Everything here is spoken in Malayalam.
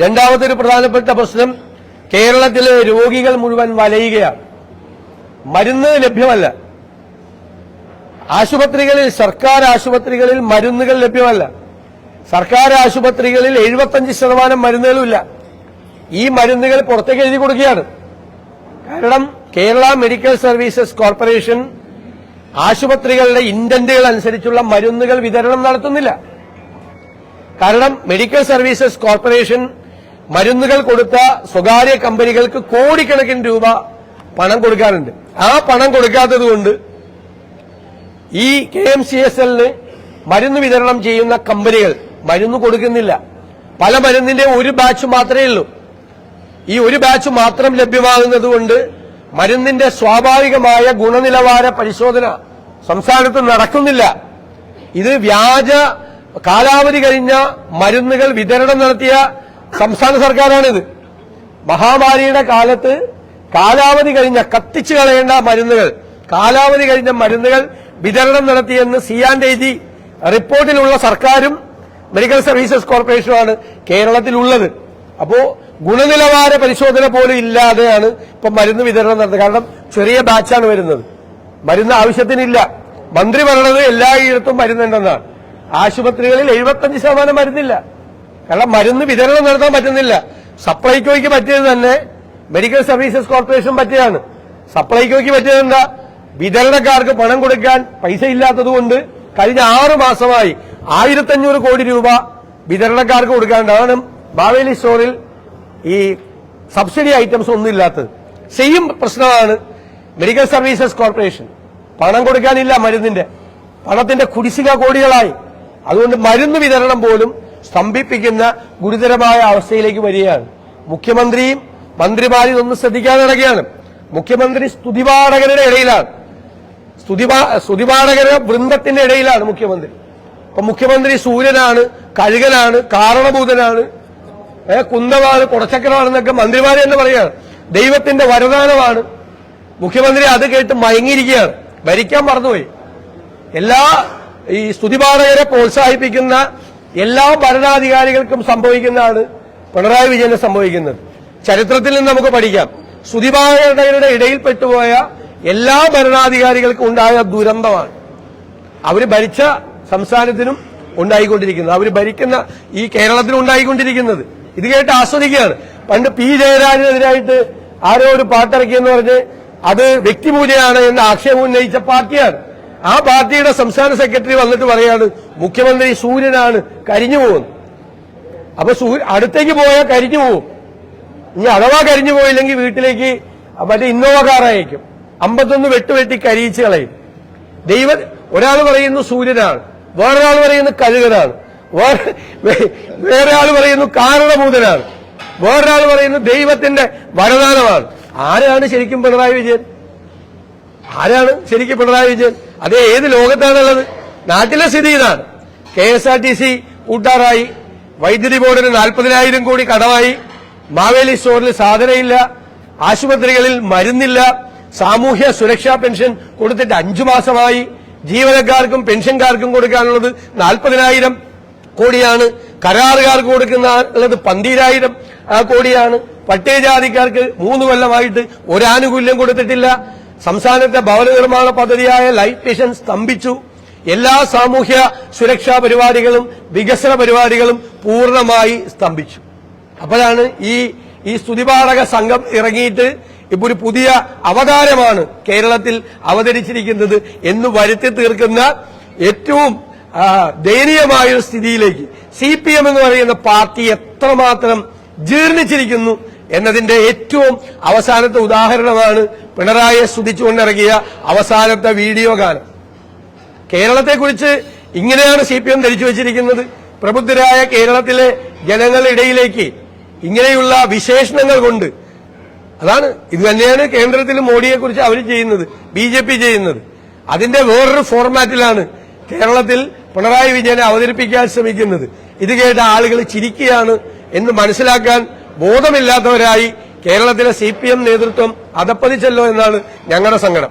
രണ്ടാമത്തെ ഒരു പ്രധാനപ്പെട്ട പ്രശ്നം കേരളത്തിലെ രോഗികൾ മുഴുവൻ വലയുകയാണ്. മരുന്ന് ലഭ്യമല്ല. ആശുപത്രികളിൽ സർക്കാർ ആശുപത്രികളിൽ മരുന്നുകൾ ലഭ്യമല്ല. സർക്കാർ ആശുപത്രികളിൽ എഴുപത്തഞ്ച് ശതമാനം മരുന്നുകളുമില്ല. ഈ മരുന്നുകൾ പുറത്തേക്ക് എഴുതി കൊടുക്കുകയാണ്. കാരണം കേരള മെഡിക്കൽ സർവീസസ് കോർപ്പറേഷൻ ആശുപത്രികളുടെ ഇന്റന്റുകൾ അനുസരിച്ചുള്ള മരുന്നുകൾ വിതരണം നടത്തുന്നില്ല. കാരണം മെഡിക്കൽ സർവീസസ് കോർപ്പറേഷൻ മരുന്നുകൾ കൊടുത്ത സ്വകാര്യ കമ്പനികൾക്ക് കോടിക്കണക്കിന് രൂപ പണം കൊടുക്കാറുണ്ട്. ആ പണം കൊടുക്കാത്തത് കൊണ്ട് ഈ കെ എം സി എസ് എല്ലിന് മരുന്ന് വിതരണം ചെയ്യുന്ന കമ്പനികൾ മരുന്ന് കൊടുക്കുന്നില്ല. പല മരുന്നിന്റെ ഒരു ബാച്ച് മാത്രമേ ഉള്ളൂ. ഈ ഒരു ബാച്ച് മാത്രം ലഭ്യമാകുന്നത് കൊണ്ട് മരുന്നിന്റെ സ്വാഭാവികമായ ഗുണനിലവാര പരിശോധന സംസ്ഥാനത്ത് നടക്കുന്നില്ല. ഇത് വ്യാജ കാലാവധി കഴിഞ്ഞ മരുന്നുകൾ വിതരണം നടത്തിയ സംസ്ഥാന സർക്കാരാണിത്. മഹാമാരിയുടെ കാലത്ത് കാലാവധി കഴിഞ്ഞ കത്തിച്ചു കളയേണ്ട മരുന്നുകൾ കാലാവധി കഴിഞ്ഞ മരുന്നുകൾ വിതരണം നടത്തിയെന്ന് സി ആൻഡ് എ ജി റിപ്പോർട്ടിലുള്ള സർക്കാരും മെഡിക്കൽ സർവീസസ് കോർപ്പറേഷനുമാണ് കേരളത്തിലുള്ളത്. അപ്പോ ഗുണനിലവാര പരിശോധന പോലും ഇല്ലാതെയാണ് ഇപ്പൊ മരുന്ന് വിതരണം നടത്തുന്നത് കാരണം ചെറിയ ബാച്ചാണ് വരുന്നത്. മരുന്ന് ആവശ്യത്തിനില്ല. മന്ത്രി പറഞ്ഞത് എല്ലായിടത്തും മരുന്നുണ്ടെന്നാണ്. ആശുപത്രികളിൽ എഴുപത്തഞ്ച് ശതമാനം മരുന്നില്ല. കാരണം മരുന്ന് വിതരണം നടത്താൻ പറ്റുന്നില്ല. സപ്ലൈകോയ്ക്ക് പറ്റിയത് തന്നെ മെഡിക്കൽ സർവീസസ് കോർപ്പറേഷൻ പറ്റിയതാണ്. സപ്ലൈകോയ്ക്ക് പറ്റിയത് എന്താ? വിതരണക്കാർക്ക് പണം കൊടുക്കാൻ പൈസ ഇല്ലാത്തതുകൊണ്ട് കഴിഞ്ഞ ആറു മാസമായി ആയിരത്തഞ്ഞൂറ് കോടി രൂപ വിതരണക്കാർക്ക് കൊടുക്കാനുണ്ട്. അതാണ് ബാവേലി സ്റ്റോറിൽ ഈ സബ്സിഡി ഐറ്റംസ് ഒന്നും ഇല്ലാത്തത്. സെയിം പ്രശ്നമാണ് മെഡിക്കൽ സർവീസസ് കോർപ്പറേഷൻ പണം കൊടുക്കാനില്ല മരുന്നിന്റെ. പണത്തിന്റെ കുടിശ്ശിക കോടികളായി. അതുകൊണ്ട് മരുന്ന് വിതരണം പോലും സ്തംഭിപ്പിക്കുന്ന ഗുരുതരമായ അവസ്ഥയിലേക്ക് വരികയാണ്. മുഖ്യമന്ത്രിയും മന്ത്രിമാരും ഒന്ന് ശ്രദ്ധിക്കാൻ നടക്കുകയാണ് മുഖ്യമന്ത്രി സ്തുതിപാഠകരുടെ ഇടയിലാണ്. സ്തുതിപാ- സ്തുതിപാഠകര വൃന്ദത്തിന്റെ ഇടയിലാണ് മുഖ്യമന്ത്രി. അപ്പൊ മുഖ്യമന്ത്രി സൂര്യനാണ് കഴുകനാണ് കാരണഭൂതനാണ് കുന്തമാണ് കുടച്ചക്രമാണെന്നൊക്കെ മന്ത്രിമാർ തന്നെ പറയുകയാണ് ദൈവത്തിന്റെ വരദാനമാണ്. മുഖ്യമന്ത്രി അത് കേട്ട് മയങ്ങിയിരിക്കുകയാണ്. ഭരിക്കാൻ മറന്നുപോയി. എല്ലാ ഈ സ്തുതിപാഠകരെ പ്രോത്സാഹിപ്പിക്കുന്ന എല്ലാ ഭരണാധികാരികൾക്കും സംഭവിക്കുന്നതാണ് പിണറായി വിജയന് സംഭവിക്കുന്നത്. ചരിത്രത്തിൽ നിന്ന് നമുക്ക് പഠിക്കാം. സുതിഭാഗരുടെ ഇടയിൽപ്പെട്ടുപോയ എല്ലാ ഭരണാധികാരികൾക്കും ഉണ്ടായ ദുരന്തമാണ്. അവർ ഭരിച്ച സംസ്ഥാനത്തിനും ഉണ്ടായിക്കൊണ്ടിരിക്കുന്നത്. അവർ ഭരിക്കുന്ന ഈ കേരളത്തിനും ഉണ്ടായിക്കൊണ്ടിരിക്കുന്നത്. ഇത് കേട്ട് ആസ്വദിക്കുകയാണ്. പണ്ട് പി ജയരാജനെതിരായിട്ട് ആരോ ഒരു പാട്ടിറക്കിയെന്ന് പറഞ്ഞ് അത് വ്യക്തിപൂജയാണ് എന്ന് ആക്ഷേപം ഉന്നയിച്ച പാർട്ടിയാണ്. ആ പാർട്ടിയുടെ സംസ്ഥാന സെക്രട്ടറി വന്നിട്ട് പറയാണ് മുഖ്യമന്ത്രി സൂര്യനാണ് കരിഞ്ഞു പോകുന്നു. അപ്പൊ അടുത്തേക്ക് പോയാൽ കരിഞ്ഞു പോകും. ഇനി അഥവാ കരിഞ്ഞു പോയില്ലെങ്കിൽ വീട്ടിലേക്ക് മറ്റേ ഇന്നോവ കാർ അയക്കും. അമ്പത്തൊന്ന് വെട്ടുവെട്ടി കരിയിച്ച് കളയും. ദൈവ ഒരാൾ പറയുന്നു സൂര്യനാണ് വേറൊരാൾ പറയുന്നു കഴുകനാണ് വേറെ ആൾ പറയുന്നു കാരണഭൂതനാണ് വേറൊരാൾ പറയുന്നു ദൈവത്തിന്റെ വരദാനമാണ്. ആരാണ് ശരിക്കും പിണറായി വിജയൻ? ആരാണ്? ശരിക്കും പിണറായി വിജയൻ. അത് ഏത് ലോകത്താണുള്ളത്? നാട്ടിലെ സ്ഥിതി ഇതാണ്. K S R T C കൂട്ടാറായി. വൈദ്യുതി ബോർഡിന് നാൽപ്പതിനായിരം കോടി കടമായി. മാവേലി സ്റ്റോറിൽ സാധനയില്ല. ആശുപത്രികളിൽ മരുന്നില്ല. സാമൂഹ്യ സുരക്ഷാ പെൻഷൻ കൊടുത്തിട്ട് അഞ്ചു മാസമായി. ജീവനക്കാർക്കും പെൻഷൻകാർക്കും കൊടുക്കാനുള്ളത് നാൽപ്പതിനായിരം കോടിയാണ്. കരാറുകാർക്ക് കൊടുക്കുന്ന ഉള്ളത് പന്തീരായിരം കോടിയാണ്. പട്ടികജാതിക്കാർക്ക് മൂന്ന് കൊല്ലമായിട്ട് ഒരാനുകൂല്യം കൊടുത്തിട്ടില്ല. സംസ്ഥാനത്തെ ഭവന നിർമ്മാണ പദ്ധതിയായ ലൈറ്റ് മിഷൻ സ്തംഭിച്ചു. എല്ലാ സാമൂഹ്യ സുരക്ഷാ പരിപാടികളും വികസന പരിപാടികളും പൂർണമായി സ്തംഭിച്ചു. അപ്പോഴാണ് ഈ ഈ സ്തുതിപാഠക സംഘം ഇറങ്ങിയിട്ട് ഇപ്പൊ ഒരു പുതിയ അവതാരമാണ് കേരളത്തിൽ അവതരിച്ചിരിക്കുന്നത് എന്ന് വരുത്തി തീർക്കുന്ന ഏറ്റവും ദയനീയമായ സ്ഥിതിയിലേക്ക് സി എന്ന് പറയുന്ന പാർട്ടി എത്രമാത്രം ജീർണിച്ചിരിക്കുന്നു എന്നതിന്റെ ഏറ്റവും അവസാനത്തെ ഉദാഹരണമാണ് പിണറായിയെ സ്തുതിച്ചുകൊണ്ടിറങ്ങിയ അവസാനത്തെ വീഡിയോ ഗാനം. കേരളത്തെക്കുറിച്ച് ഇങ്ങനെയാണ് സി പി എം ധരിച്ചു വച്ചിരിക്കുന്നത്. പ്രബുദ്ധരായ കേരളത്തിലെ ജനങ്ങളിടയിലേക്ക് ഇങ്ങനെയുള്ള വിശേഷണങ്ങൾ കൊണ്ട്. അതാണ് ഇത് തന്നെയാണ് കേന്ദ്രത്തിൽ മോഡിയെക്കുറിച്ച് അവർ ചെയ്യുന്നത് ബി ജെ പി ചെയ്യുന്നത്. അതിന്റെ വേറൊരു ഫോർമാറ്റിലാണ് കേരളത്തിൽ പിണറായി വിജയനെ അവതരിപ്പിക്കാൻ ശ്രമിക്കുന്നത്. ഇത് കേട്ട ആളുകൾ ചിരിക്കുകയാണ് എന്ന് മനസ്സിലാക്കാൻ ബോധമില്ലാത്തവരായി കേരളത്തിലെ സി നേതൃത്വം അതപ്പതിച്ചല്ലോ എന്നാണ് ഞങ്ങളുടെ സങ്കടം.